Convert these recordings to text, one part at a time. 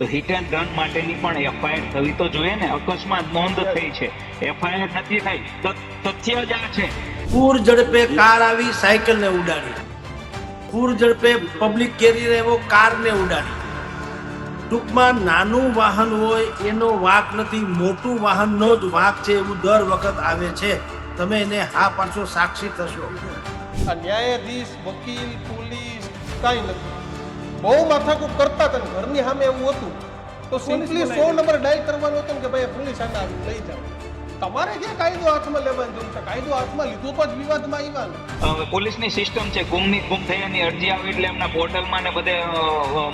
તો hit and run માટેની પણ એફઆઈઆર થવી તો જોઈએ ને. અકસ્માત નોંધ થઈ છે. એફઆઈઆર નથી થઈ તથ્ય જ આ છે. પૂર ઝડપે કાર આવી સાયકલને ઉડાડી. પૂર ઝડપે પબ્લિક કેરિયર એવો કારને ઉડાડી. ટૂંકમાં નાનું વાહન હોય એનો વાંક નથી. મોટું વાહનનો જ વાંક છે એવું દર વખત આવે છે. તમે એને હા પાછો સાક્ષી થશો. આ ન્યાયાધીશ વકીલ પોલીસ કાંઈ નથી. બહુ માથાકૂટ કરતા હતા ઘરની સામે એવું હતું તો સિમ્પલી સો નંબર ડાયલ કરવાનો હતો કે ભાઈ પોલીસ આને આવી લઈ જાઓ. તમારે ક્યાં કાયદો હાથમાં લેવાની જરૂર છે કાયદો હાથમાં લીધો તો જ વિવાદમાં આવ્યા હવે પોલીસની સિસ્ટમ છે ગુમની ગુમ થયાની અરજી આવી એટલે એમના પોર્ટલમાં ને બધે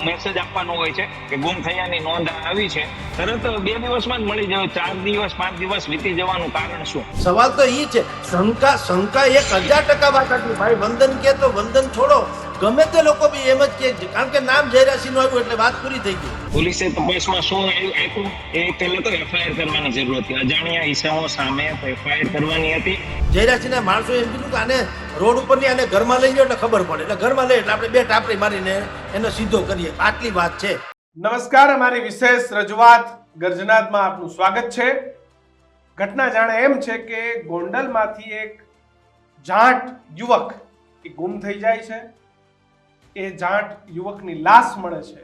મેસેજ આપવાનો હોય છે કે ગુમ થયાની નોંધ આવી છે. તરત બે દિવસમાં જ મળી જાય. ચાર દિવસ પાંચ દિવસ વીતી જવાનું કારણ શું? સવાલ તો એ છે શંકા શંકા એક હજાર ટકા વાત હતી. ભાઈ વંદન કે તો વંદન છોડો. ગમે તે લોકો બી એમ જ કે કારણ કે નામ જયરાસિંહનું આવ્યું એટલે વાત પૂરી થઈ ગઈ. પોલીસે તપાસમાં શું આપ્યું એ પહેલા તો એફઆઈઆર કરવાની જરૂર હતી. અજાણ્યા ઈસમો સામે એફઆઈઆર કરવાની હતી. જયરાજસિંહના માણસો એમ કીધું કે આને રોડ ઉપરની આને ઘરમાં લઈ ગયો એટલે ખબર પડે. એટલે ઘરમાં લઈ એટલે આપણે બે ટાપરી મારીને એનો સીધો કરીએ. આટલી વાત છે. નમસ્કાર અમારી વિશેષ રજૂઆત ગર્જનાદમાં આપનું સ્વાગત છે. ઘટના જાણે એમ છે કે ગોંડલમાંથી એક જાટ યુવક એ ગુમ થઈ જાય છે. એ જાટ યુવકની લાશ મળે છે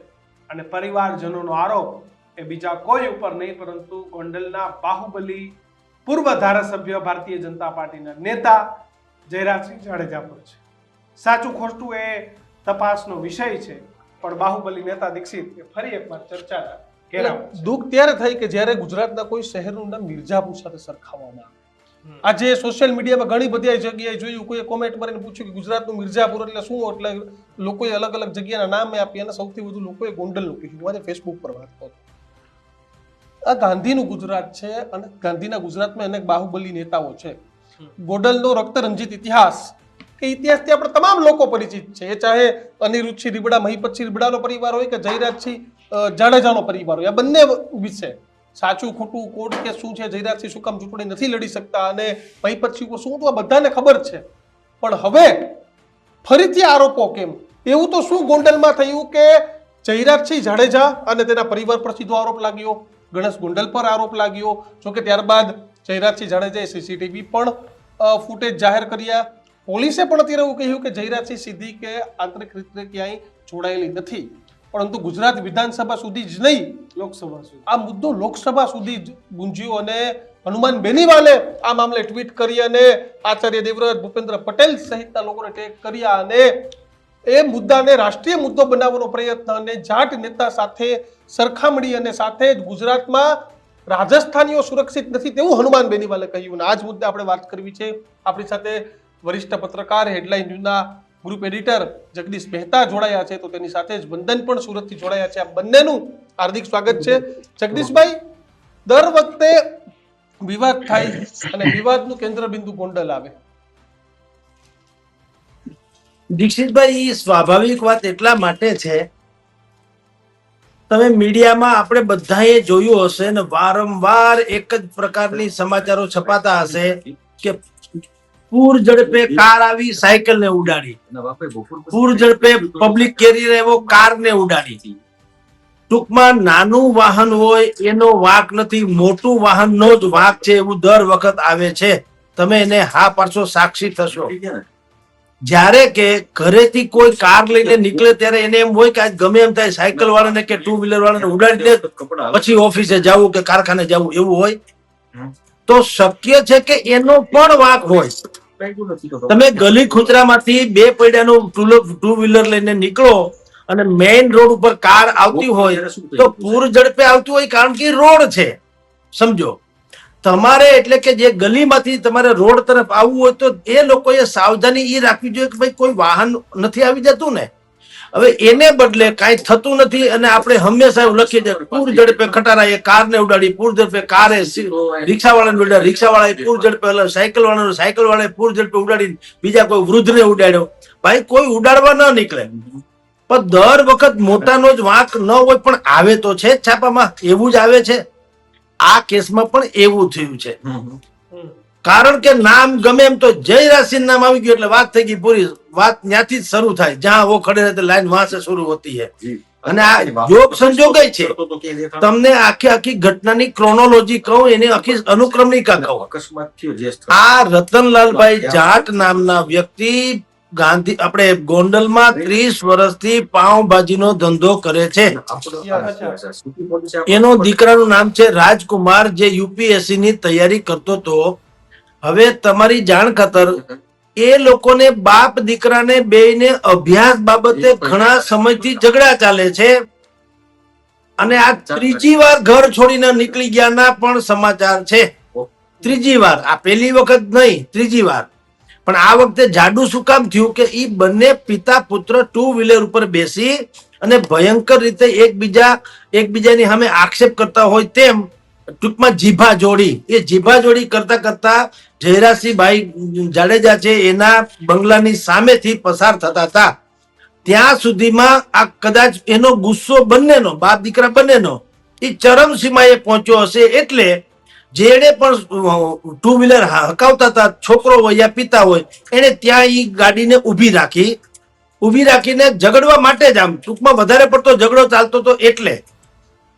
અને પરિવારજનોનો આરોપ એ બીજા કોઈ ઉપર નહીં, પરંતુ ગોંડલના બાહુબલી પૂર્વ ધારાસભ્ય ભારતીય જનતા પાર્ટીના નેતા જયરાજસિંહ જાડેજા પર છે સાચું ખોટું એ તપાસનો વિષય છે, પણ બાહુબલી નેતા દીક્ષિત એ ફરી એકવાર ચર્ચાના. દુઃખ ત્યારે થઈ કે જ્યારે ગુજરાતના કોઈ શહેરનું નામ મિર્ઝાપુર સાથે સરખાવવામાં આવે આજે સોશિયલ મીડિયામાં ઘણી બધી જગ્યાએ જોયું કોઈ કોમેન્ટ મારીને પૂછ્યું કે ગુજરાતનું મિર્ઝાપુર એટલે શું? એટલે લોકોએ અલગ અલગ જગ્યાના નામે આપી અને સૌથી વધુ લોકોએ ગોંડલનું કહ્યું મારે ફેસબુક પર વાત કરું આ ગાંધીનું ગુજરાત છે અને ગાંધીના ગુજરાતમાં અનેક બાહુબલી નેતાઓ છે. ગોંડલનો રક્તરંજિત ઇતિહાસ કે ઇતિહાસથી આપણે તમામ લોકો પરિચિત છે. એ ચાહે અનિરુદ્ધસિંહ રીબડા મહિપતસિંહ રીબડાનો પરિવાર હોય કે જયરાજસિંહ જાડેજાનો પરિવાર હોય. આ બંને વિશે સાચું, ખોટું કોર્ટ કે શું છે, જયરાજસિંહ શું કામ ચૂંટણી નથી લડી શકતા? અને મહિપતસિંહ શું તો બધાને ખબર છે. પણ હવે ફરીથી આરોપો કેમ? એવું તો શું ગોંડલમાં થયું કે જયરાજસિંહ જાડેજા અને તેના પરિવાર પર સીધો આરોપ લાગ્યો? ગણેશ ગોંડલ પર આરોપ લાગ્યો? જો કે ત્યારબાદ જયરાજસિંહ જાડેજાએ સીસીટીવી પણ ફૂટેજ જાહેર કર્યા. પોલીસે પણ અત્યારે એવું કહ્યું કે જયરાજસિંહ સીધી કે આંતરિક રીતે ક્યાંય જોડાયેલી નથી. પરંતુ ગુજરાત વિધાનસભા સુધી જ નહીં લોકસભા સુધી. આ મુદ્દો લોકસભા સુધી જ ગુંજ્યો અને હનુમાન બેનીવાલે આ મામલે ટ્વીટ કરી અને આચાર્ય દેવવ્રત ભૂપેન્દ્ર પટેલ સહિતના લોકોને ટેગ કર્યા અને એ મુદ્દાને રાષ્ટ્રીય મુદ્દો બનાવવાનો પ્રયત્ન અને જાટ નેતા સાથે સરખામણી અને સાથે જ ગુજરાતમાં રાજસ્થાનીઓ સુરક્ષિત નથી તેવું હનુમાન બેનીવાલે કહ્યું. અને આ જ મુદ્દે આપણે વાત કરવી છે. આપણી સાથે વરિષ્ઠ પત્રકાર હેડલાઇન ન્યૂઝના ગ્રુપ એડિટર જગદીશ મહેતા જોડાયા છે, તો તેની સાથે જ વંદન પણ સુરતથી જોડાયા છે. આ બંનેનું હાર્દિક સ્વાગત છે. જગદીશભાઈ, દર વખતે વિવાદ થાય અને વિવાદનું કેન્દ્રબિંદુ ગોંડલ આવે. દીક્ષિતભાઈ સ્વાભાવિક વાત એટલા માટે છે, તમે મીડિયામાં આપણે બધાએ જોયું હશે ને વારંવાર એક જ પ્રકારની સમાચારો છપાતા હશે કે પૂર ઝડપે કાર આવી સાયકલને ઉડાડી. પૂર ઝડપે પબ્લિક કેરિયર એવો કારને ઉડાડી. ટૂંકમાં નાનું વાહન હોય એનો વાંક નથી મોટું વાહનનો જ વાંક છે એવું દર વખત આવે છે. તમે એને હા પાડશો સાક્ષી થશો. જ્યારે કે ઘરેથી કોઈ કાર લઈને નીકળે ત્યારે એને એમ હોય કે આજ ગમે એમ થાય સાયકલ વાળાને કે ટુ વ્હીલર વાળાને ઉડાડી દે પછી ઓફિસે જવું કે કારખાને જવું એવું હોય. તો શક્ય છે કે એનો પણ વાંક હોય. તમે ગલી ખુચરામાંથી બે પૈડાનું ટુ વ્હીલર લઈને નીકળો અને મેઇન રોડ ઉપર કાર આવતી હોય તો પૂર ઝડપે આવતું હોય કારણ કે રોડ છે. સમજો. તમારે એટલે કે જે ગલીમાંથી તમારે રોડ તરફ આવવું હોય તો એ લોકોએ સાવધાની એ રાખવી જોઈએ કે ભાઈ કોઈ વાહન નથી આવી જતું ને. હવે એને બદલે કાંઈ થતું નથી અને આપણે હંમેશા એવું લખીએ છીએ પૂર ઝડપે ખટારાએ કારને ઉડાડી પૂર ઝડપે કારે રિક્ષા વાળાને ઉડાડી રિક્ષા વાળા પૂર ઝડપે સાયકલ વાળા સાયકલ વાળાએ પૂર ઝડપે ઉડાડી બીજા કોઈ વૃદ્ધને ઉડાડ્યો. ભાઈ કોઈ ઉડાડવા ન નીકળે. પણ દર વખત મોટાનો જ વાંક ન હોય પણ આવે તો છે જ છાપામાં એવું જ આવે છે. આ કેસમાં પણ એવું થયું છે. કારણ કે નામ ગમે એમ તો જય રાશિ નામ આવી ગયું એટલે વાત થઈ ગઈ પૂરી. વાત ત્યાંથી જ શરૂ થાય. જ્યાં વો ખડે રહે લાઈન વહાં સે શરૂ હોતી હે. અને આ યોગ સંજોગાય છે. તમને આખી આખી ઘટનાની ક્રોનોલોજી કહું એની આખી અનુક્રમણિકા કહું. અકસ્માત થયો આ રતનલાલભાઈ જાટ નામના વ્યક્તિ ગાંધી આપણે ગોંડલમાં ત્રીસ વર્ષથી પાઉંભાજીનો ધંધો કરે છે. એનો દીકરાનું નામ છે રાજકુમાર જે યુપીએસસી ની તૈયારી કરતો હતો હવે તમારી જાણ ખાતર એ લોકોને બાપ દીકરાને બેયને અભ્યાસ બાબતે ઘણા સમયથી ઝઘડા ચાલે છે. અને આ ત્રીજી વાર ઘર છોડીને નીકળી ગયાના પણ સમાચાર છે. ત્રીજી વાર. આ પહેલી વખત નહીં ત્રીજી વાર. પણ આ વખતે જાડુ શું કામ થયું કે એ બંને પિતા પુત્ર ટુ વ્હીલર ઉપર બેસી અને ભયંકર રીતે એકબીજા એકબીજાની સામે આક્ષેપ કરતા હોય તેમ ટૂંકમાં જીભા જોડી. એ જીભા જોડી કરતા કરતા જયરાસિંહભાઈ જાડેજા છે એના બંગલાની સામેથી પસાર થતા હતા. ત્યાં સુધીમાં આ કદાચ એનો ગુસ્સો બંનેનો, બાપ દીકરા બંનેનો, એ ચરમસીમાએ પહોંચ્યો હશે એટલે જેણે પણ ટુ વ્હીલર હકાવતા હતા, છોકરો હોય યા પિતા હોય એને ત્યાં એ ગાડીને ઊભી રાખી. ઊભી રાખીને ઝઘડવા માટે જ આમ, ટૂંકમાં વધારે પડતો ઝઘડો ચાલતો હતો એટલે.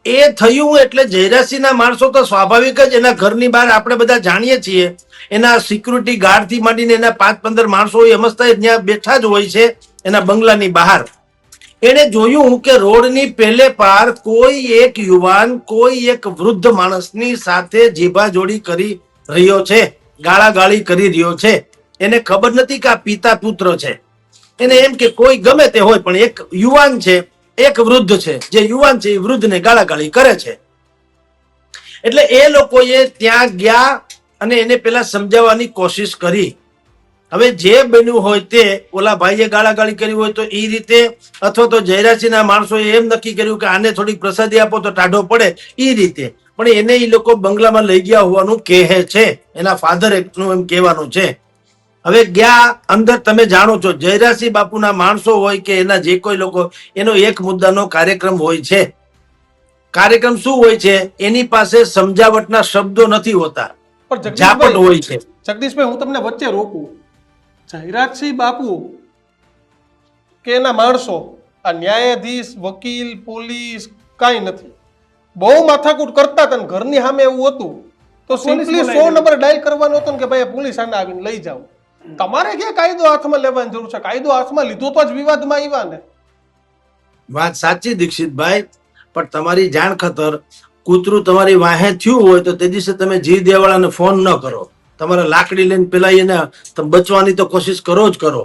એ થયું એટલે જયરાસિંહના માણસો તો સ્વાભાવિક જ એના ઘરની બહાર આપણે બધા જાણીએ છીએ. એના સિક્યુરિટી ગાર્ડથી માંડીને એના પાંચ પંદર માણસો સમજતા ત્યાં બેઠા જ હોય છે એના બંગલાની બહાર. એણે જોયું કે રોડની પહેલે પાર કોઈ એક યુવાન, કોઈ એક વૃદ્ધ માણસની સાથે જીભાજોડી કરી રહ્યો છે, ગાળાગાળી કરી રહ્યો છે. એને ખબર નથી કે આ પિતા પુત્ર છે. એને એમ કે કોઈ ગમે તે હોય, પણ એક યુવાન છે એક વૃદ્ધ છે, જે યુવાન છે, એ વૃદ્ધને ગાળાગાળી કરે છે. એટલે એ લોકોએ ત્યાં ગયા અને એને પેલા સમજાવવાની કોશિશ કરી. હવે જે બન્યું હોય તે, ઓલા ભાઈએ ગાળાગાળી કરી હોય તો એ રીતે, અથવા તો જયરાજસિંહના માણસોએ એમ નક્કી કર્યું કે આને થોડીક પ્રસાદી આપો તો ટાઢો પડે, એ રીતે. પણ એને એ લોકો બંગલામાં લઈ ગયા હોવાનું કહે છે. એના ફાધરનું એમ કહેવાનું છે. હવે ગયા અંદર તમે જાણો છો જયરાસિંહ બાપુના માણસો હોય કે એના જે કોઈ લોકો એનો એક મુદ્દાનો કાર્યક્રમ હોય છે. કાર્યક્રમ શું હોય છે? એની પાસે સમજાવટના શબ્દો નથી હોતા. પણ ઝાપટ હોય છે. જગદીશભાઈ હું તમને વચ્ચે રોકું. જયરાજસિંહ બાપુ કે એના માણસો આ ન્યાયાધીશ વકીલ પોલીસ કાંઈ નથી. બહુ માથાકૂટ કરતા હતા ઘરની સામે એવું હતું તો સિમ્પલી સો નંબર ડાયલ કરવાનો હતો ને કે ભાઈ પોલીસ આને આવીને લઈ જાઓ. તમારે ક્યાં કાયદો હાથમાં લેવાની જરૂર છે? કાયદો હાથમાં લીધો તો જ વિવાદમાં આવ્યા ને. વાત સાચી દીક્ષિતભાઈ પણ તમારી જાણ ખતર કૂતરું તમારી વાહે થયું હોય તો તે દિવસે તમે જી દેવાળાને ફોન ન કરો. તમારે લાકડી લઈને પેલા એને તમે બચવાની તો કોશિશ કરો જ કરો.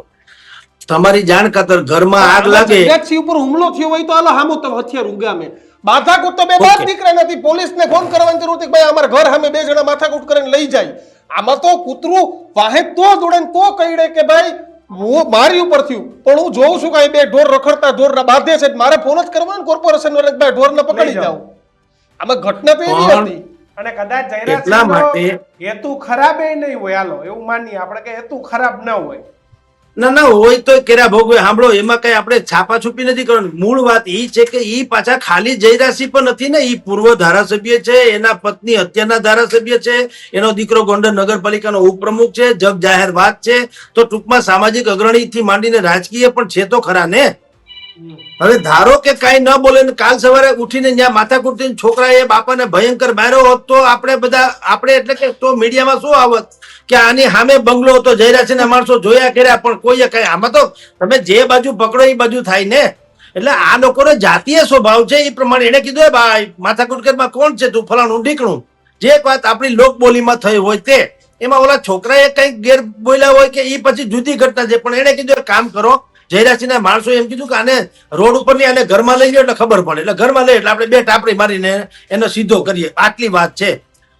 તમારી જાણ ખાતર ઘરમાં આગ લાગે. ઉપર હુમલો થયો હોય તો હાલો હામો હથિયાર ઉગામે માથાકૂટ તો બે બાપ દીકરા નથી પોલીસને ફોન કરવાની જરૂર હતી ભાઈ અમારા ઘર સામે બે જણા માથાકૂટ કરીને લઈ જાય. આમાં તો કૂતરું વાહે તો દોડે ને તો કહીડે કે ભાઈ હું મારી ઉપર થયું. પણ હું જોઉં છું કે બે ઢોર રખડતા ઢોર બાંધે છે મારે ફોન જ કરવાનો કોર્પોરેશન વાળા ભાઈ ઢોરને પકડી જાવ આમાં ઘટના તો એવી હતી. અને કદાચ એટલા હેતુ ખરાબ એ નહીં હોય. હાલો એવું માનીએ. આપણે કે હેતુ ખરાબ ન હોય. ના ના, હોય તો કેરા ભોગવે સાંભળો, એમાં કઈ આપણે છાપા છુપી નથી કરવાનું. મૂળ વાત એ છે કે ઈ પાછા ખાલી જયરાશી પણ નથી ને એ પૂર્વ ધારાસભ્ય છે, એના પત્ની અત્યારના ધારાસભ્ય છે, એનો દીકરો ગોંડલ નગરપાલિકાનો ઉપપ્રમુખ છે જગ જાહેર વાત છે. તો ટૂંકમાં સામાજિક અગ્રણી થી માંડીને રાજકીય પણ છે તો ખરા ને? હવે ધારો કે કઈ ન બોલે કાલ સવારે ઉઠીને જ્યાં માથાકૂટ છોકરા એ બાપાને ભયંકર માર્યો હોત તો આપણે બધા, આપણે એટલે કે તો મીડિયામાં શું આવત? કે આની સામે બંગલો હતો જયરાજસિંહના માણસો જોયા કર્યા, પણ કોઈએ કઈ, આમાં તો તમે જે બાજુ પકડો એ બાજુ થાય ને. એટલે આ લોકોનો જાતીય સ્વભાવ છે એ પ્રમાણે એને કીધું, "એ ભાઈ માથાકૂટ કરમાં કોણ છે તું? ફલાણું ઢીકણું. જે એક વાત આપણી લોકબોલીમાં થઈ હોય તે. એમાં ઓલા છોકરાએ કંઈક ગેર બોલ્યા હોય કે એ પછી જુદી ઘટના છે, પણ એને કીધું કામ કરો જયરાજસિંહના માણસો એમ કીધું કે આને રોડ ઉપરની આને ઘરમાં લઈ લે એટલે ખબર પડે. એટલે ઘરમાં લઈ એટલે આપણે બે ટાપડી મારીને એનો સીધો કરીએ. આટલી વાત છે.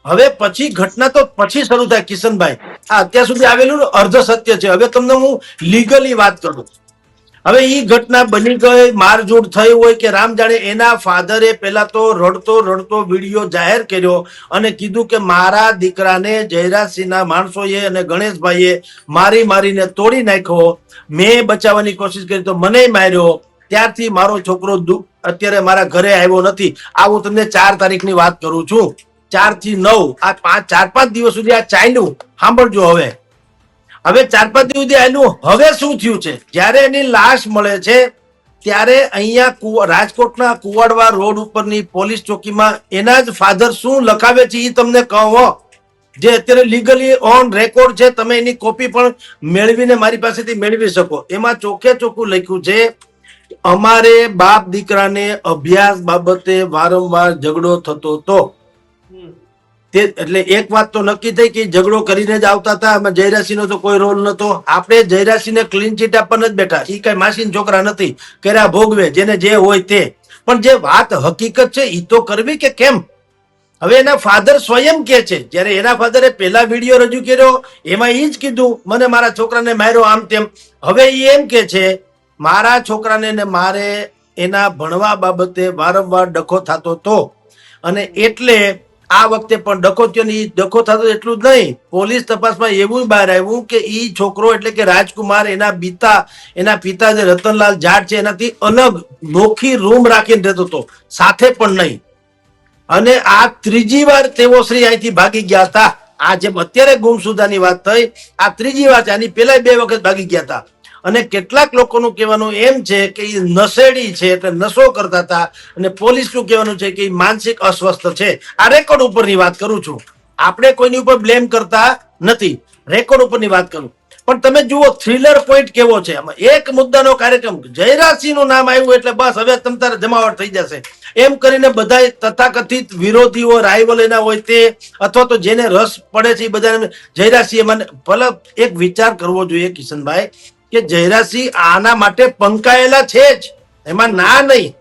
હવે પછી ઘટના તો પછી શરૂ થાય કિશનભાઈ. આ અત્યાર સુધી આવેલું અર્ધ સત્ય છે. હવે તમને હું લીગલી વાત કરું. હવે એ ઘટના બની ગઈ, મારઝૂડ થઈ હોય કે રામ જાણે એના ફાધરે પેલા તો રડતો રડતો વીડિયો જાહેર કર્યો અને કીધું કે મારા દીકરાને જયરાજસિંહના માણસોએ અને ગણેશભાઈએ મારી મારીને તોડી નાખ્યો. મેં બચાવવાની કોશિશ કરી તો મને માર્યો. ત્યારથી મારો છોકરો દુઃખ, અત્યારે મારા ઘરે આવ્યો નથી. આ હું તમને ચાર તારીખની વાત કરું છું. ચારથી નવ, આ પાંચ, ચાર પાંચ દિવસ સુધી આ ચાલ્યું. સાંભળજો હવે. હવે ચાર પાંચ દિવસ એનું હવે શું થયું છે? જ્યારે એની લાશ મળે છે, ત્યારે અહીંયા રાજકોટના કુવાડવા રોડ ઉપરની પોલીસ ચોકીમાં એના જ ફાધર શું લખાવે છે એ તમને કહો. જે અત્યારે લીગલી ઓન રેકોર્ડ છે, તમે એની કોપી પણ મેળવીને મારી પાસેથી મેળવી શકો. એમાં ચોખ્ખે ચોખ્ખું લખ્યું છે, અમારે બાપ દીકરાને અભ્યાસ બાબતે વારંવાર ઝઘડો થતો હતો. તે એટલે એક વાત તો નક્કી થઈ કે ઝઘડો કરીને જ આવતા હતા, આમાં જયરાસિંહનો તો કોઈ રોલ નતો. આપણે જયરાસિંહને ક્લીન ચીટ આપવાને જ બેઠા. એ કઈ માસીન છોકરા નથી. કર્યા ભોગવે, જેને જે હોય તે. પણ જે વાત હકીકત છે એ તો કરવી કે કેમ? હવે એના ફાધર સ્વયં કે છે. જ્યારે એના ફાધરે પહેલા વીડિયો રજૂ કર્યો, એમાં એ જ કીધું, મને મારા છોકરાને માર્યો આમ તેમ. હવે એ એમ કે છે, મારા છોકરાને મારે એના ભણવા બાબતે વારંવાર ડખો થતો હતો અને એટલે આ વખતે પણ ડખો થયો ને ઈ ડખો થતો એટલું જ નહીં. પોલીસ તપાસમાં એવું બહાર આવ્યું કે ઈ છોકરો એટલે કે રાજકુમાર એના પિતા એના પિતા જે રતનલાલ જાટ છે, એનાથી અલગ નોખી રૂમ રાખીને રહેતો હતો. સાથે પણ નહીં. અને આ ત્રીજી વાર તેઓ શ્રી અહીંથી ભાગી ગયા હતા. આ જેમ અત્યારે ગુમસુદાની વાત થઈ, આ ત્રીજી વાર છે. આની પેલા બે વખત ભાગી ગયા હતા. અને કેટલાક લોકોનું કહેવાનું એમ છે કે એ નશેડી છે એટલે નશો કરતા હતા અને પોલીસનું કહેવાનું છે કે એ માનસિક અસ્વસ્થ છે. આ રેકોર્ડ ઉપરની વાત કરું છું. આપણે કોઈની ઉપર બ્લેમ કરતા નથી. રેકોર્ડ ઉપરની વાત કરું. પણ તમે જુઓ, થ્રિલર પોઈન્ટ કેવો છે? એક મુદ્દાનો કાર્યક્રમ, જયરાજસિંહનું નામ આવ્યું એટલે બસ હવે તમ તારે જમાવટ થઈ જશે. એમ કરીને બધા તથાકથિત વિરોધીઓ રાઇવલ એના હોય તે, અથવા તો જેને રસ પડે છે એ બધાને જયરાજસિંહ મને ભલે એક વિચાર કરવો જોઈએ કિશનભાઈ કે જયરાસિંહ આના માટે પંકાયેલા છે જ. એમાં ના નહીં.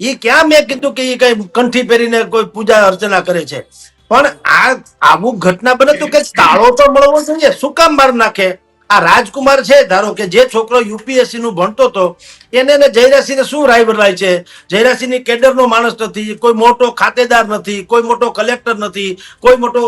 એ ક્યાં મેં કીધું કે એ કઈ કંઠી પહેરીને કોઈ પૂજા અર્ચના કરે છે? પણ આ આવું ઘટના બને તો કે તાળો તો મળવો જોઈએ. શું કામ માર નાખે? આ રાજકુમાર છે, ધારો કે જે છોકરો યુપીએસસી નું ભણતો હતો એને ને જયરાસિંહ શું રાયવરાય છે? જયરાસિંહની કેડર નો માણસ નથી, કોઈ મોટો ખાતેદાર નથી, કોઈ મોટો કલેક્ટર નથી, કોઈ મોટો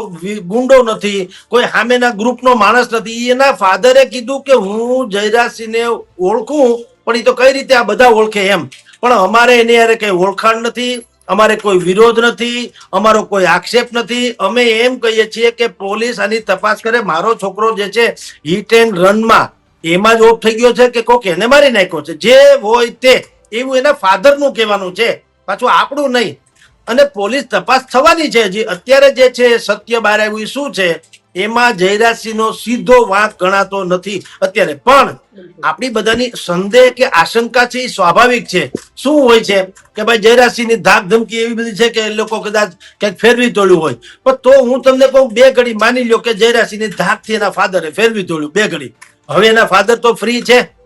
ગુંડો નથી, કોઈ સામેના ગ્રુપ નો માણસ નથી. એના ફાધરે કીધું કે હું જયરાસિંહ ને ઓળખું, પણ એ તો કઈ રીતે આ બધા ઓળખે એમ? પણ અમારે એની યારે કઈ ઓળખાણ નથી. અમારે કોઈ વિરોધ નથી, અમારો કોઈ આક્ષેપ નથી. અમે એમ કહીએ છીએ કે પોલીસ આની તપાસ કરે. મારો છોકરો જે છે હિટ એન્ડ રનમાં એમાં જ ઓફ થઈ ગયો છે કે કોક એને મારી નાખ્યો છે. જે હોય તે, એવું એના ફાધરનું કહેવાનું છે. પાછું આપણું નહીં. અને પોલીસ તપાસ થવાની છે હજી. અત્યારે જે છે, સત્ય બહાર આવ્યું શું છે? એમાં જયરાજસિંહનો સીધો વાંક ગણાતો નથી અત્યારે. પણ આપણી બધાની સંદેહ કે આશંકા છે એ સ્વાભાવિક છે. શું હોય છે? કે ભાઈ જયરાજસિંહની ધાક ધમકી એવી બધી છે કે લોકો કદાચ ક્યાંક ફેરવી તોડ્યું હોય. પણ તો હું તમને કહું બે ઘડી માની લ્યો કે જયરાજસિંહની ધાકથી એના ફાધરે ફેરવી તોડ્યું બે ઘડી. હવે એના ફાધર તો ફ્રી છે.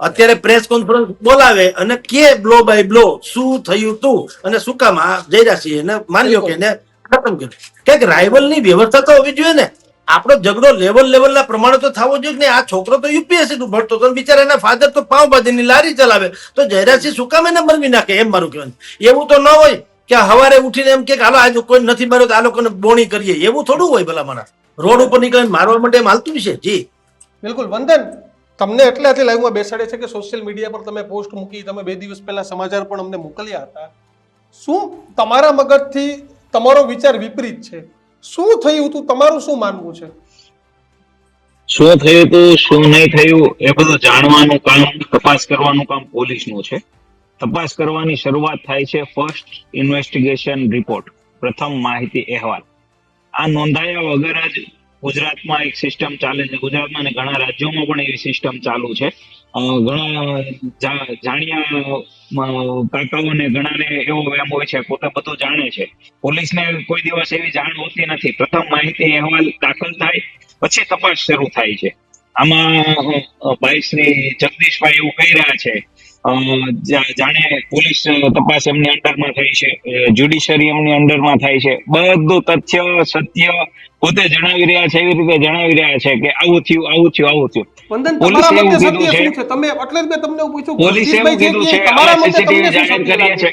અત્યારે પ્રેસ કોન્ફરન્સ બોલાવે અને કે બ્લો બાય બ્લો શું થયું તું? અને શું કામ આ જયરાજસિંહ એને માની લ્યો કે એને ખતમ કર્યું. ક્યાંક રાઇવલની વ્યવસ્થા તો હોવી જોઈએ ને. આપણો ઝઘડો લેવલ લેવલ ના પ્રમાણે તો થવો જોઈએ ને આ છોકરો તો યુપીએસસી નું ભણતો હતો બિચારા એના ફાધર તો પાવભાજીની લારી ચલાવે. તો જયરાજસિંહ શું કામ એને મરવી નાખે? એમ મારું કહેવાનું. એવું તો ન હોય કે હવારે ઉઠીને એમ કે હાલો, આજે કોઈ નથી માર્યો તો આ લોકોને બોણી કરીએ. એવું થોડું હોય ભલા મારા રોડ ઉપર નીકળીને મારવા માટે એમ હાલતું છે જી. બિલકુલ. વંદન, તમને એટલાથી લાઈવમાં બેસાડે છે કે સોશિયલ મીડિયા પર તમે પોસ્ટ મૂકી તમે બે દિવસ પહેલા સમાચાર પણ અમને મોકલ્યા હતા. શું તમારા મગજથી તમારો વિચાર વિપરીત છે. શું થયું હતું તમારું શું માનવું છે? શું થયું હતું શું નહીં થયું? એ બધું જાણવાનું કામ, તપાસ કરવાનું કામ પોલીસનું છે. તપાસ કરવાની શરૂઆત થાય છે ફર્સ્ટ ઇન્વેસ્ટિગેશન રિપોર્ટ પ્રથમ માહિતી અહેવાલ. આ નોંધાયા વગર જ ગુજરાતમાં એક સિસ્ટમ ચાલે છે. ગુજરાતમાં અને ઘણા રાજ્યોમાં પણ એવી સિસ્ટમ ચાલુ છે. ઘણા જાણ્યા કાકાઓને ઘણાને એવો એમ હોય છે, પોતે બધું જાણે છે. પોલીસને કોઈ દિવસ એવી જાણ હોતી નથી. પ્રથમ માહિતી અહેવાલ દાખલ થાય, પછી તપાસ શરૂ થાય છે. આમાં ભાઈ શ્રી જગદીશભાઈ એવું કહી રહ્યા છે જાણે પોલીસ તપાસ એમની અંડરમાં થઈ છે જ્યુડિશરી એમની અંડરમાં થાય છે. બધું તથ્ય સત્ય પોતે જણાવી રહ્યા છે એવી રીતે જણાવી રહ્યા છે કે આવું થયું આવું થયું આવું થયું. વંદન પોલીસે એવું કીધું છે? તમે એટલે મેં તમને પૂછ્યું. પોલીસે એવું કીધું છે અમે સીસીટીવી જાહેર કરીએ? છીએ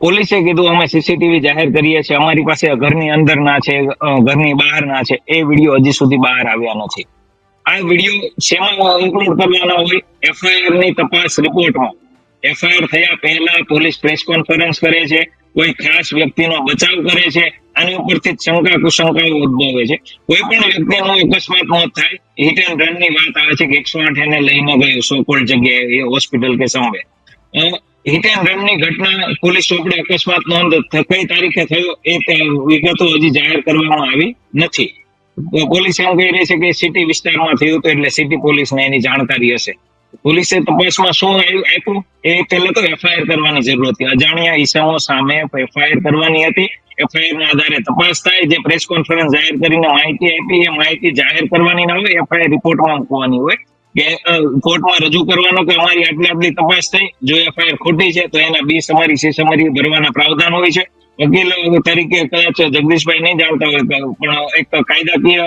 પોલીસે કીધું અમે સીસીટીવી જાહેર કરીએ છીએ. અમારી પાસે ઘરની અંદર ના છે ઘરની બહાર ના છે. એ વીડિયો હજી સુધી બહાર આવ્યા નથી. આ વીડિયો શેમાં ઇન્ક્લુડ કરવાના હોય? એફઆઈઆરની તપાસ રિપોર્ટમાં. એફઆઈઆર થયા પહેલા પોલીસ પ્રેસ કોન્ફરન્સ કરે છે. કોઈ ખાસ વ્યક્તિનો બચાવ કરે છે. આની ઉપરથી શંકા કુશંકાઓ ઉદ્ભવે છે. કોઈ પણ વ્યક્તિનો અકસ્માત મોત થાય. હિટ એન્ડ રનની વાત આવે છે કે એકસો આઠ એને લઈને ગયો સોકોલ જગ્યાએ એ હોસ્પિટલ કે સમવે હિટ એન્ડ રનની ઘટના પોલીસ ચોપડે અકસ્માત નોંધ કઈ તારીખે થયો એ વિગતો હજી જાહેર કરવામાં આવી નથી. પોલીસ એમ કહી રહી છે કે સિટી વિસ્તારમાં થયું હતું એટલે સિટી પોલીસને એની જાણકારી હશે. પોલીસે તપાસમાં શું આપ્યું? એ પહેલા તો એફઆઈઆર કરવાની જરૂર હતી. અજાણ્યા ઈસમો સામે એફઆઈઆર કરવાની હતી. એફઆઈઆર ના આધારે તપાસ થાય. જે પ્રેસ કોન્ફરન્સ જાહેર કરીને માહિતી આપી, એ માહિતી જાહેર કરવાની ના હોય એફઆઈઆર રિપોર્ટમાં મૂકવાની હોય. કે કોર્ટમાં રજૂ કરવાનો કે અમારી આટલી આટલી તપાસ થઈ. જો એફઆઈઆર ખોટી છે, તો એના બી સમરી સી સમરી ભરવાના પ્રાવધાન હોય છે. વકીલ તરીકે કદાચ જગદીશભાઈ નહીં જાણતા હોય, પણ એક કાયદાકીય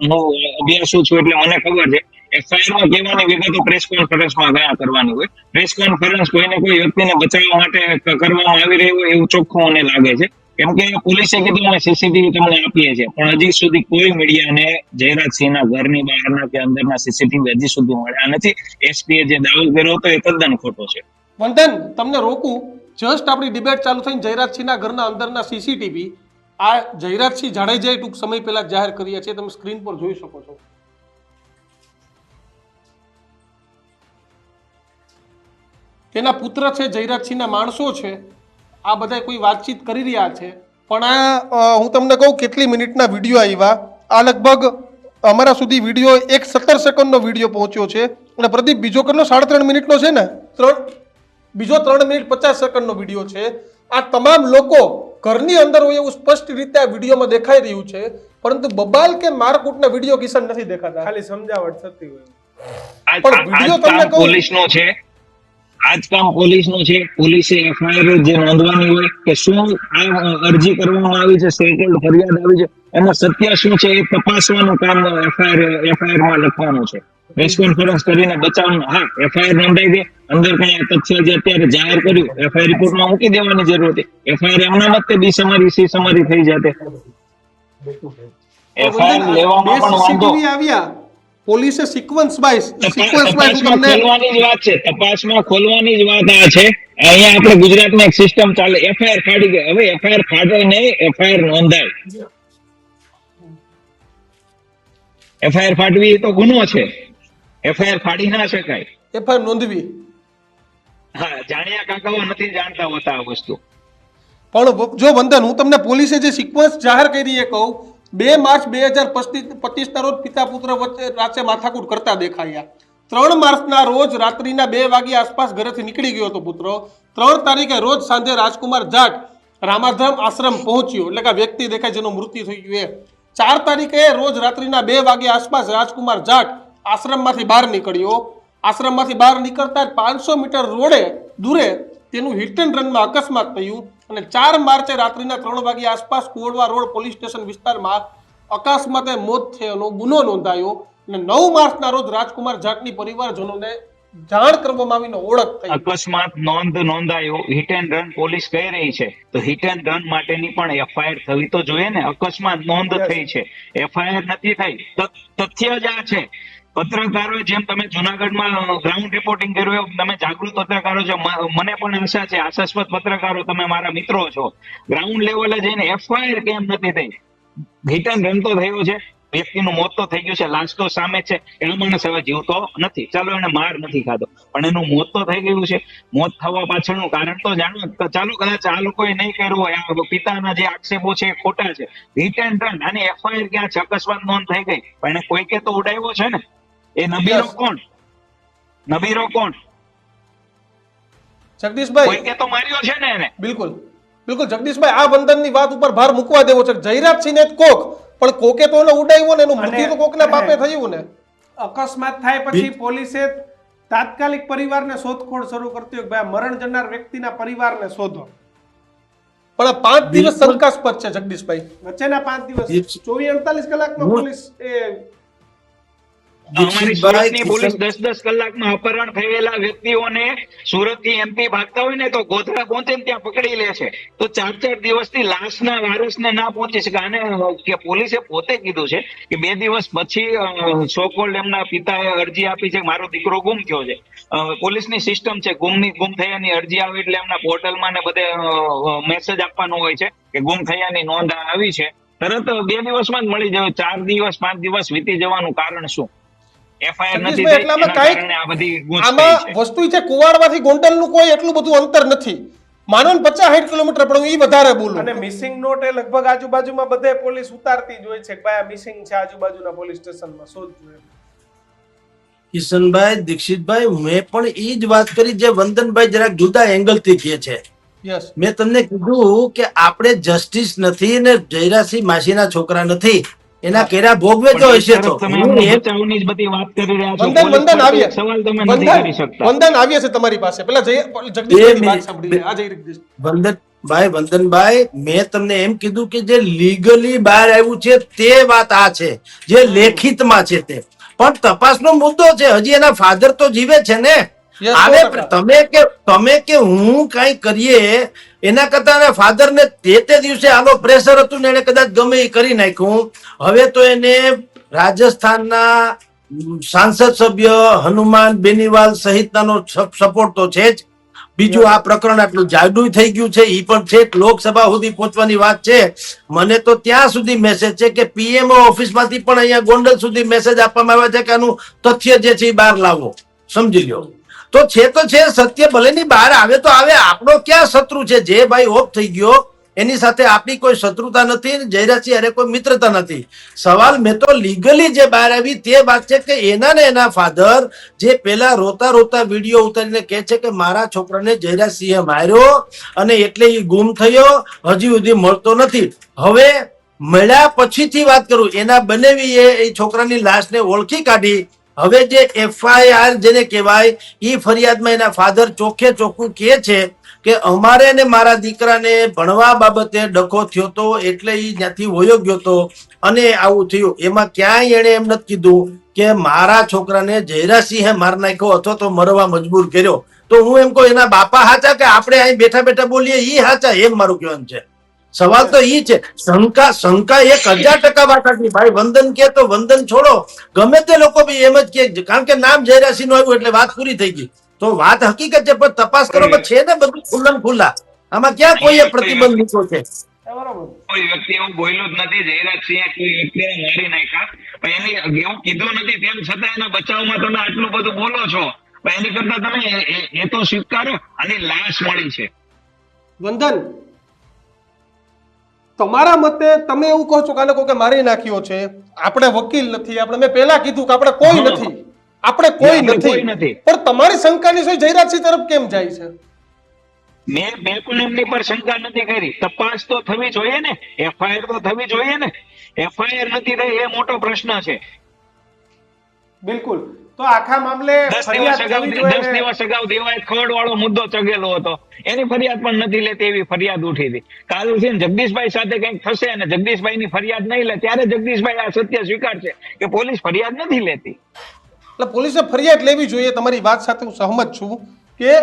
હું છું એટલે મને ખબર છે એફઆઈઆરમાં કહેવાની વિગતો પ્રેસ કોન્ફરન્સમાં ગયા કરવાની હોય. પ્રેસ કોન્ફરન્સ કોઈને કોઈ વ્યક્તિને બચાવવા માટે કરવામાં આવી રહી હોય એવું ચોખ્ખું મને લાગે છે. કેમ કે પોલીસે કીધું અમે સીસીટીવી તમને આપીએ છીએ. પણ હજી સુધી કોઈ મીડિયાને જયરાજસિંહના ઘરની બહારના કે અંદરના સીસીટીવી હજી સુધી મળ્યા નથી. એસપીએ જે દાવો કર્યો હતો એ તદ્દન ખોટો છે. વંદન તમને રોકું? જસ્ટ આપણી ડિબેટ ચાલુ થઈને જયરાજસિંહના ઘરના અંદરના સીસીટીવી આ જયરાજસિંહ જાડેજાએ ટૂંક સમય પહેલા જાહેર કર્યા છે, તમે સ્ક્રીન પર જોઈ શકો છો. તેના પુત્ર છે, જયરાજસિંહના માણસો છે, આ બધા કોઈ વાતચીત કરી રહ્યા છે. પણ આ હું તમને કહું, કેટલી મિનિટના વીડિયો આવ્યા? આ લગભગ અમારા સુધી વીડિયો એક સત્તર સેકન્ડનો વીડિયો પહોંચ્યો છે અને પ્રદીપ, બીજો કેટલો? સાડા ત્રણ મિનિટનો છે ને? ત્રણ બીજો ત્રણ મિનિટ પચાસ સેકન્ડનો વીડિયો છે. આ તમામ લોકો ઘરની અંદર હોય એવું સ્પષ્ટ રીતે આ વિડીયોમાં દેખાઈ રહ્યું છે. પરંતુ બબાલ કે મારકૂટના વીડિયો કિશન નથી દેખાતા. ખાલી સમજાવટ થતી હોય. પણ વીડિયો તમને કહું- પોલીસનો છે. આજ કામ પોલીસનું છે. પોલીસે એફઆઈઆર જે નોંધવાની હોય કે શું આ અરજી કરવામાં આવી છે સેટેલ્ડ ફરિયાદ આવી છે એમાં સત્ય શું છે એ તપાસવાનું કામ એફઆઈઆર એફઆઈઆરમાં લખવાનું છે. પ્રેસ કોન્ફરન્સ કરીને બચાવવાનું. હા એફઆઈઆર નોંધાઈ દે અંદર કઈ તથ્ય જે અત્યારે જાહેર કર્યું એફઆઈઆર રિપોર્ટમાં મૂકી દેવાની જરૂર હતી. એફઆઈઆર એમના મતે બી સમારી સી સમારી થઈ જાતે એફઆઈઆર લેવામાં પણ વાંધો. આવ્યા. પોલીસે સિક્વન્સ બાય સિક્વન્સ બાય તમને ખોલવાની જ વાત છે. તપાસમાં ખોલવાની જ વાત આ છે. અહીંયા આપણે ગુજરાતમાં એક સિસ્ટમ ચાલે. એફઆઈઆર ફાડી ગઈ. હવે એફઆઈઆર ફાટે નહીં એફઆઈઆર નોંધાય. એફઆઈઆર ફાટવી એ તો ગુનો છે. એફઆઈઆર ફાડી ના શકાય. એફઆઈઆર નોંધવી. હા જાણ્યા કાકાઓ નથી જાણતા હોતા આ વસ્તુ. પણ જો વંદન હું તમને પોલીસે જે સિક્વન્સ જાહેર કરી એ કહું બે માર્ચ બે હજાર પચીસ ના રોજ પિતા પુત્ર વચ્ચે રાત્રે માથાકૂટ કરતા દેખાયા. ત્રણ માર્ચના રોજ રાત્રિના બે વાગ્યે આસપાસ ઘરેથી નીકળી ગયો હતો પુત્ર. ત્રણ તારીખે રોજ સાંજે રાજકુમાર જાટ રામાધામ આશ્રમ પહોંચ્યો. એટલે કે વ્યક્તિ દેખાય જેનું મૃત્યુ થઈ ગયું એ ચાર તારીખે રોજ રાત્રિના બે વાગ્યા આસપાસ રાજકુમાર જાટ આશ્રમમાંથી બહાર નીકળ્યો. આશ્રમમાંથી બહાર નીકળતા પાંચસો મીટર રોડે દૂરે તેનું હિટ એન્ડ રનમાં અકસ્માત થયું અને ચાર માર્ચે રાત્રિના ત્રણ વાગે આસપાસ કોડવા રોડ પોલીસ સ્ટેશન વિસ્તારમાં અકસ્માતે મોત થયેલો ગુનો નોંધાયો અને નવ માર્ચના રોજ રાજકુમાર જાટની પરિવારજનોને જાણ કરવામાં આવીને ઓળખ થઈ. અકસ્માત નોંધ નોંધાયો. હિટ એન્ડ રન પોલીસ કહી રહી છે. તો હિટ એન્ડ રન માટેની પણ એફઆઈઆર થવી તો જોઈએ ને? અકસ્માત નોંધ થઈ છે. એફઆઈઆર નથી થઈ. તથ્ય જ આ છે. પત્રકારો, જેમ તમે જુનાગઢમાં ગ્રાઉન્ડ રિપોર્ટિંગ કર્યું એવું તમે જાગૃત પત્રકારો છો. મને પણ આશા છે, આશાસ્પદ પત્રકારો તમે મારા મિત્રો છો. ગ્રાઉન્ડ લેવલે જઈને એફઆઈઆર કેમ નથી થઈ? હિટ એન્ડ રન થયો છે, વ્યક્તિનું મોત તો થઈ ગયું છે, લાશ તો સામે છે. એનો માણસ હવે જીવતો નથી. ચાલો એને માર નથી ખાધો. પણ એનું મોત તો થઈ ગયું છે. મોત થવા પાછળનું કારણ તો જાણો ચાલો કદાચ આ લોકોએ નહીં કર્યું હોય, આ પિતાના જે આક્ષેપો છે એ ખોટા છે. રિટર્ન રન આની એફઆઈઆર ક્યાં છે? અકસ્માત નોંધ થઈ ગઈ. પણ એને કોઈકે તો ઉડાવ્યો છે ને? એ નબીરો કોણ? નબીરો કોણ? જગદીશભાઈ. કોઈકે તો માર્યો છે ને એને? બિલકુલ. બિલકુલ જગદીશભાઈ આ બંધનની વાત ઉપર ભાર મૂકવા દેવો છે. જયરાજસિંહને કોક પણ કોકે તો એને ઉડાવ્યો ને એનું મૃત્યુ તો કોકના પાપે થયું ને? અકસ્માત થાય પછી પોલીસે તાત્કાલિક પરિવારને શોધખોળ શરૂ કરતી હોય કે ભાઈ આ મરણ જનાર વ્યક્તિના પરિવારને શોધો. પણ આ પાંચ દિવસ શંકાસ્પદ છે જગદીશભાઈ. વચ્ચેના પાંચ દિવસ. ચોવીસ અડતાલીસ કલાકમાં પોલીસ એ સુરતની પોલીસ દસ દસ કલાકમાં અપહરણ થયેલા વ્યક્તિઓને સુરત એમપી ભાગતા હોય ને તો ગોધરા પહોંચે ને ત્યાં પકડી લે છે. તો ચાર ચાર દિવસથી લાશના વારસને ના પહોંચી શકે. અને કે પોલીસે પોતે કીધું છે કે બે દિવસ પછી સોકોલ્ડ એમના પિતાએ અરજી આપી છે. મારો દીકરો ગુમ થયો છે. પોલીસની સિસ્ટમ છે ગુમની ગુમ થયાની અરજી આવે એટલે એમના પોર્ટલમાં ને બધે મેસેજ આપવાનો હોય છે કે ગુમ થયાની નોંધ આવી છે. તરત બે દિવસમાં જ મળી જાય. ચાર દિવસ પાંચ દિવસ વીતી જવાનું કારણ શું? આમાં એના કાંઈક કારણે આ બધી ગૂંચ થઈ આમાં છે. વસ્તુ છે કુવાડમાંથી ગોંડલનું કોઈ એટલું બધું અંતર નથી. માનો ને પચાસ સાઠ કિલોમીટર પણ હું ઈ વધારે બોલું. અને મિસિંગ નોટ એ લગભગ આજુબાજુમાં બધે પોલીસ ઉતારતી જ હોય છે કે ભાઈ આ મિસિંગ છે આજુબાજુના પોલીસ સ્ટેશનમાં. શોધજો એમ. કિશનભાઈ દીક્ષિતભાઈ મેં પણ એ જ વાત કરી જે વંદનભાઈ જરાક જુદા એંગલથી કહે છે. મેં તમને કીધું કે આપણે જસ્ટિસ નથી ને જયરાસિંહ માસીના છોકરા નથી. એના કેરા ભોગવે તો હશે તો તરફ તમે હું એમને એ- બચાવની જ બધી વાત કરી રહ્યા છો વંદન પોલીસ વંદન પાસે આવીએ. એક સવાલ તમે નથી કરી શકતા. વંદન આવીએ છે તમારી પાસે. પેલા જય જગદીશભાઈની વાત સાંભળી આ જય વંદનભાઈ વંદનભાઈ મેં તમને એમ કીધું કે જે લીગલી બહાર આવ્યું છે તે વાત આ છે જે લેખિતમાં છે તે. પણ તપાસનો મુદ્દો છે હજી એના ફાધર તો જીવે છે ને? આવે તમે કે તમે કે હું કઈ કરીએ એના કરતા ફાધર ને તે તે દિવસે આનો પ્રેશર હતું ને એને કદાચ ગમે એ કરી નાખ્યું. હવે તો એને રાજસ્થાનના સાંસદ સભ્ય હનુમાન બેનીવાલ સહિતનાનો સપોર્ટ તો છે જ. બીજું આ પ્રકરણ આટલું જાડું થઈ ગયું છે એ પણ છે લોકસભા સુધી પહોંચવાની વાત છે. મને તો ત્યાં સુધી મેસેજ છે કે પીએમઓ ઓફિસમાંથી પણ અહીંયા ગોંડલ સુધી મેસેજ આપવામાં આવ્યા છે કે આનું તથ્ય જે છે એ બહાર લાવો. સમજી લ્યો. તો છે તો છે, સત્ય ભલે ની બહાર આવે તો આવે. આપણો ક્યાં શત્રુ છે? જે ભાઈ ઓફ થઈ ગયો, એની સાથે આપણી કોઈ શત્રુતા નથી જયરાજસિંહ અરે કોઈ મિત્રતા નથી. સવાલ મેં તો લીગલી જે બહાર આવી તે વાત છે કે એના ને એના ફાધર જે પેલા રોતા રોતા વીડિયો ઉતારીને કહે છે કે મારા છોકરાને જયરાજસિંહે માર્યો અને એટલે એ ગુમ થયો, હજી સુધી મળતો નથી. હવે મળ્યા પછીથી વાત કરું. એના બનેવી એ છોકરાની લાશને ઓળખી કાઢી. હવે જે એફઆઈઆર જેને કહેવાય એ ફરિયાદમાં એના ફાધર ચોખ્ખે ચોખ્ખું કહે છે કે અમારે ને મારા દીકરાને ભણવા બાબતે ડખો થયો તો એટલે એ ત્યાંથી વયો ગયો તો અને આવું થયું. એમાં ક્યાંય એણે એમ નથી કીધું કે મારા છોકરાને જયરાસિંહે માર નાખ્યો અથવા તો મરવા મજબૂર કર્યો. તો હું એમ કહું, એના બાપા હાચા કે આપણે અહીં બેઠા બેઠા બોલીએ એ હાચા, એમ મારું કહેવાનું છે. સવાલ તો એ છે શંકા શંકા એક હજાર ટકા વાત ભાઈ વંદન કે તો વંદન છોડો. ગમે તે લોકો બી એમ જ કે કારણ કે નામ જયરાશી નું આવ્યું એટલે વાત પૂરી થઈ ગઈ. તો વાત હકીકત છે પણ તપાસ કરો પણ છે ને બધું ખુલ્લમ ખુલ્લા. આમાં ક્યાં કોઈએ પ્રતિબંધ મૂક્યો છે? કોઈ વ્યક્તિ એવું બોલ્યું જ નથી જયરાજસિંહે કોઈ વ્યક્તિને મારી નાખ્યા. પણ એની એવું કીધું નથી તેમ છતાં એના બચાવમાં તમે આટલું બધું બોલો છો. પણ એની કરતા તમે એ તો સ્વીકારો અને લાશ મળી છે. વંદન તમારા મતે તમે એવું કહો છો કે કોકે મારી નાખ્યો છે આપણે વકીલ નથી આપણે મેં પહેલા કીધું કે આપણે કોઈ નથી આપણે કોઈ નથી. પણ તમારી શંકાની સોય જયરાજસિંહ તરફ કેમ જાય છે? મેં બિલકુલ એમની પર શંકા નથી કરી. તપાસ તો થવી જોઈએ ને એફઆઈઆર તો થવી જોઈએ ને. એફઆઈઆર નથી થઈ એ મોટો પ્રશ્ન છે. બિલકુલ. તો આખા મામલે દસ દિવસ અગાઉ ખવડ વાળો મુદ્દો ચગેલો હતો. એની ફરિયાદ પણ નથી લેતી એવી ફરિયાદ ઉઠી હતી. કાલ છે જગદીશભાઈ સાથે કંઈક થશે અને જગદીશભાઈ ની ફરિયાદ નહીં લે ત્યારે જગદીશભાઈ આ સત્ય સ્વીકારશે કે પોલીસ ફરિયાદ નથી લેતી. એટલે પોલીસે ફરિયાદ લેવી જોઈએ તમારી વાત સાથે હું સહમત છું કે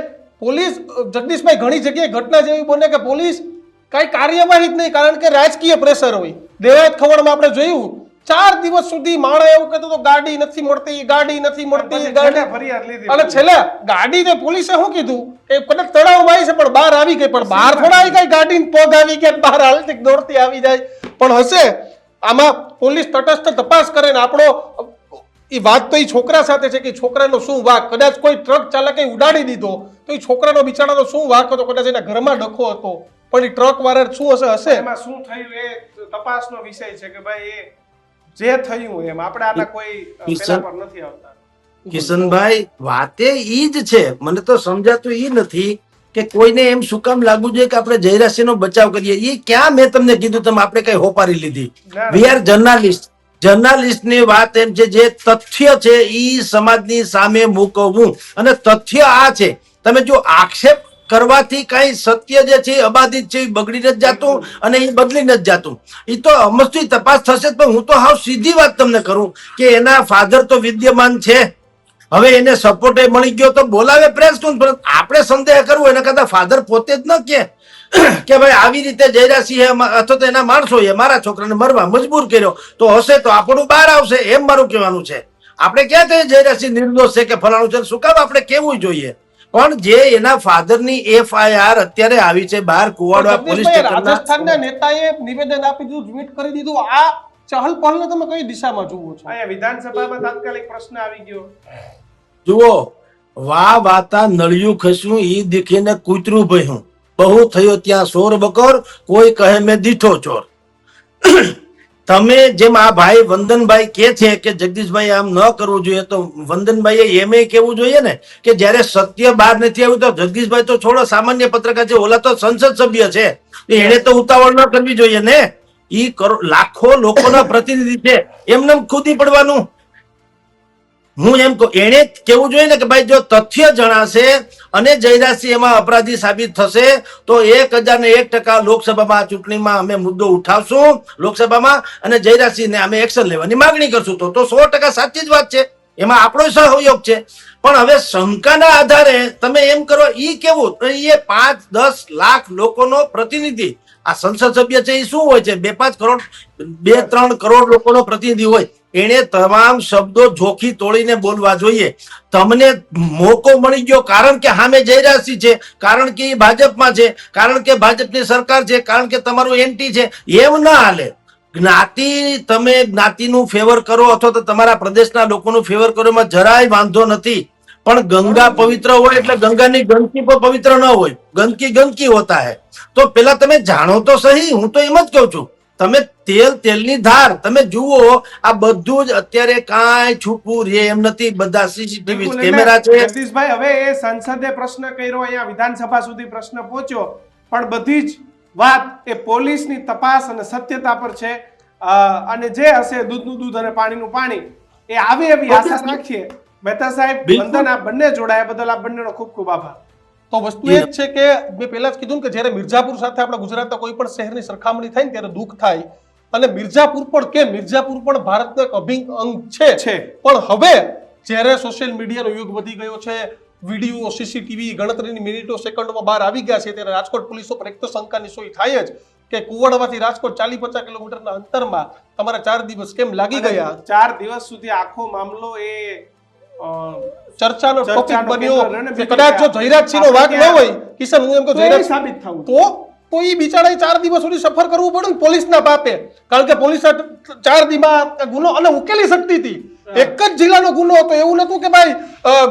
પોલીસ જગદીશભાઈ ઘણી જગ્યાએ ઘટના જેવી બને કે પોલીસ કઈ કાર્યવાહી જ નહીં કારણ કે રાજકીય પ્રેશર હોય. દેવાયત ખવડમાં આપણે જોયું ચાર દિવસ સુધી માણસ એવું કહેતો હતો ગાડી નથી મળતી ગાડી નથી મળતી ગાડી ફરિયાદ લીધી. અને છેલ્લે ગાડી ને પોલીસે શું કીધું? કે કદાચ તળાવમાં આવી છે પણ બહાર આવી ગઈ પણ બહાર થોડા આવી ગઈ ગાડી પગ આવી ગયા બહાર હાલતી દોડતી આવી જાય. પણ હશે આમાં પોલીસ તટસ્થ તપાસ કરે ને આપણો એ વાત તો એ છોકરા સાથે છે કે છોકરાનો શું વાક? કદાચ કોઈ ટ્રક ચાલકે ઉડાડી દીધો તો એ છોકરાનો બિચારાનો શું વાક હતો? કદાચ એના ઘરમાં ડખો હતો. પણ એ ટ્રક વાળા શું હશે? હશે. એમાં શું થયું એ તપાસનો વિષય છે કે ભાઈ એ જે થયું એમ. આપણે આના કોઈ પેલા પર નથી આવતા. કિશનભાઈ વાતે ઈ જ છે. મને તો સમજાતું ઈ નથી કે કોઈને એમ શું કામ લાગવું જોઈએ કે આપણે જયરાશી નો બચાવ કરીએ. એ ક્યાં મેં તમને કીધું તમે આપણે કઈ હોપારી લીધી. વી આર જર્નાલિસ્ટ જર્નાલિસ્ટની વાત એમ છે જે તથ્ય છે ઈ સમાજની સામે મૂકવું. અને તથ્ય આ છે. તમે જો આક્ષેપ કરવાથી કઈ સત્ય જે છે અબાધિત છે, એ બગડી નથી જાતું અને એ બદલી નથી જાતું. એ તો અમસ્તી તપાસ થશે પણ હું તો હાવ સીધી વાત તમને કરું કે એના ફાધર તો વિદ્યમાન છે. હવે એને સપોર્ટ મળી ગયો તો બોલાવે પ્રેસ કોન્ફરન્સ આપણે સંદેહ કરવો, એના કરતા ફાધર પોતે જ ન કે કે ભાઈ આવી રીતે જયરાસિંહે અથવા તો એના માણસોએ મારા છોકરાને મરવા મજબૂર કર્યો. તો હશે તો આપણું બહાર આવશે, એમ મારું કહેવાનું છે. આપણે ક્યાં જયરાસિંહ નિર્દોષ છે કે ફલાણું છે, શું કામ આપણે કેવું જોઈએ? પણ જે એના ફાધરની એફઆઈઆર અત્યારે આવી છે બહાર કુવાડવા પોલીસ રાજસ્થાનના નેતાએ નિવેદન આપી દીધું ટ્વીટ કરી દીધું. આ ચહલ પહલને તમે કઈ દિશામાં જુઓ છો? અહીંયા વિધાનસભામાં તાત્કાલિક પ્રશ્ન આવી ગયો. જુઓ વા વાતા નળિયું ખસ્યું ઈ દેખીને કૂતરું ભયું બહુ થયો ત્યાં શોર બકોર કોઈ કહે મેં દીઠો ચોર. તમે જેમ આ ભાઈ વંદનભાઈ કે છે કે જગદીશભાઈ આમ ન કરવું જોઈએ, તો વંદનભાઈએ એમ કેવું જોઈએ ને કે જયારે સત્ય બહાર નથી આવ્યું તો જગદીશભાઈ તો છોડો, સામાન્ય પત્રકાર છે, ઓલા તો સંસદ સભ્ય છે. એને તો ઉતાવળ ન કરવી જોઈએ ને. ઈ લાખો લોકોના પ્રતિનિધિ છે. એમને ખુદી પડવાનું. હું એમ કહું એને કેવું જોઈએ ને કે ભાઈ જો તથ્ય જણાશે અને જયરાજસિંહ એમાં અપરાધી સાબિત થશે, તો એક હજાર ને એક ટકા લોકસભામાં આ ચૂંટણીમાં અમે મુદ્દો ઉઠાવશું લોકસભામાં અને જયરાજસિંહને અમે એક્શન લેવાની માંગણી કરશું. તો સો ટકા સાચી જ વાત છે. એમાં આપણો સહયોગ છે. પણ હવે શંકાના આધારે તમે એમ કરો, ઈ કેવું? એ પાંચ, દસ લાખ લોકોનો પ્રતિનિધિ. આ સંસદ સભ્ય છે એ શું હોય છે? બે પાંચ કરોડ, બે, ત્રણ કરોડ લોકોનો પ્રતિનિધિ હોય. એને તમામ શબ્દો જોખી તોડીને બોલવા જોઈએ. તમને મોકો મળી ગયો કારણ કે સામે જયરાશી છે, કારણ કે એ ભાજપમાં છે, કારણ કે ભાજપની સરકાર છે, કારણ કે તમારું એન્ટી છે, એમ ના હાલે. જ્ઞાતિ, તમે જ્ઞાતિનું ફેવર કરો અથવા તો તમારા પ્રદેશના લોકોનું ફેવર કરો, એમાં જરાય વાંધો નથી. પણ ગંગા પવિત્ર હોય એટલે ગંગાની ગંદકી પણ પવિત્ર ન હોય. ગંદકી ગંદકી હોતા હે. તો પેલા તમે જાણો તો સહી, હું તો એમ જ કહું છું. તમે તેલ તેલની ધાર તમે જુઓ આ બધું જ અત્યારે કાંઈ છૂટવું રે એમ નથી. બધા સીસીટીવી કેમેરા છે. જગદીશભાઈ હવે એ સંસદે પ્રશ્ન કર્યો અહીંયા વિધાનસભા સુધી પ્રશ્ન પહોંચ્યો. પણ બધી જ વાત એ પોલીસની તપાસ અને સત્યતા પર છે. અને જે હશે દૂધનું દૂધ અને પાણીનું પાણી એ આવી એવી આશા રાખીએ. મહેતા સાહેબ. વંદન આપ બંને જોડાયા બદલ આપ બંનેનો ખૂબ ખૂબ આભાર. તો વસ્તુ એ જ છે કે મેં પહેલા જ કીધું કે જ્યારે મિર્ઝાપુર સાથે આપણા ગુજરાતના કોઈ પણ શહેરની સરખામણી થાય ને ત્યારે દુઃખ થાય. અને મિર્ઝાપુર પણ કે મિર્ઝાપુર પણ ભારતનો એક અભિન્ન અંગ છે. પણ હવે જ્યારે સોશિયલ મીડિયાનો યુગ વધી ગયો છે વીડિયો સીસીટીવી ગણતરીની મિનિટો સેકન્ડોમાં બહાર આવી ગયા છે ત્યારે રાજકોટ પોલીસો પર એક તો શંકાની સોય થાય જ કે કુવાડવાથી રાજકોટ ચાલી પચાસ કિલોમીટરના અંતરમાં તમારા ચાર દિવસ કેમ લાગી ગયા? ચાર દિવસ સુધી આખો મામલો એ ચર્ચાનો ટોપિક બન્યો. કદાચ જો જયરાજસિંહનો વાક ન હોય કિશન હું એમ કહું જયરાજ સાબિત થવું તો તો એ બિચારાએ ચાર દિવસ સુધી સફર કરવું પડ્યું ને પોલીસના પાપે. કારણ કે પોલીસ ચાર દીમાં ગુનો અને ઉકેલી શકતી હતી. એક જ જિલ્લાનો ગુનો હતો. એવું નતું કે ભાઈ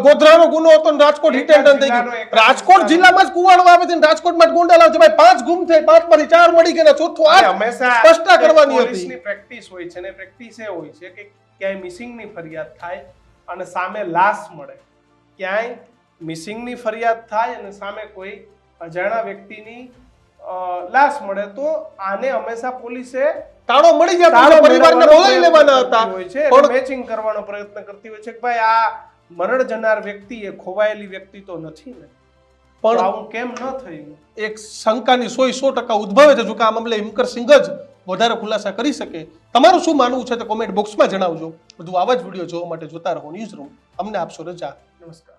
ગોધરાનો ગુનો હતો ને રાજકોટ એન્ડ થઈ ગયું. રાજકોટ જિલ્લામાં જ કુવાડો આવે છે રાજકોટમાં જ ગુંડા લાવે છે. ભાઈ પાંચ ગુમ થઈ પાંચમાંથી ચાર મળી ગયા ચોથો આ સ્પષ્ટતા કરવાની હતી. પ્રેક્ટિસ હોય છે ને પ્રેક્ટિસ એ હોય છે કે ક્યાંય મિસિંગની ફરિયાદ થાય અને સામે લાશ મળે. ક્યાંય મિસિંગની ફરિયાદ થાય અને સામે કોઈ અજાણા વ્યક્તિની લાશ મળે તો આને હંમેશા પોલીસે તાળો મળી જાય પરિવારને બોલાવી લેવાના હતા. હોય છે. મેચિંગ કરવાનો પ્રયત્ન કરતી હોય છે કે ભાઈ આ મરણ જનાર વ્યક્તિ એ ખોવાયેલી વ્યક્તિ તો નથી ને? પણ આવું કેમ ન થયું? એક શંકાની સોય સો ટકા ઉદ્ભવે છે. જો કે આ મામલે હિમકર સિંઘ જ વધારે ખુલાસા કરી શકે, તમારું શું માનવું છે તે કોમેન્ટ બોક્સમાં જણાવજો. બધું આવા જ વીડિયો જોવા માટે જોતા રહો ન્યૂઝ રૂમ અમને આપશો રજા. નમસ્કાર.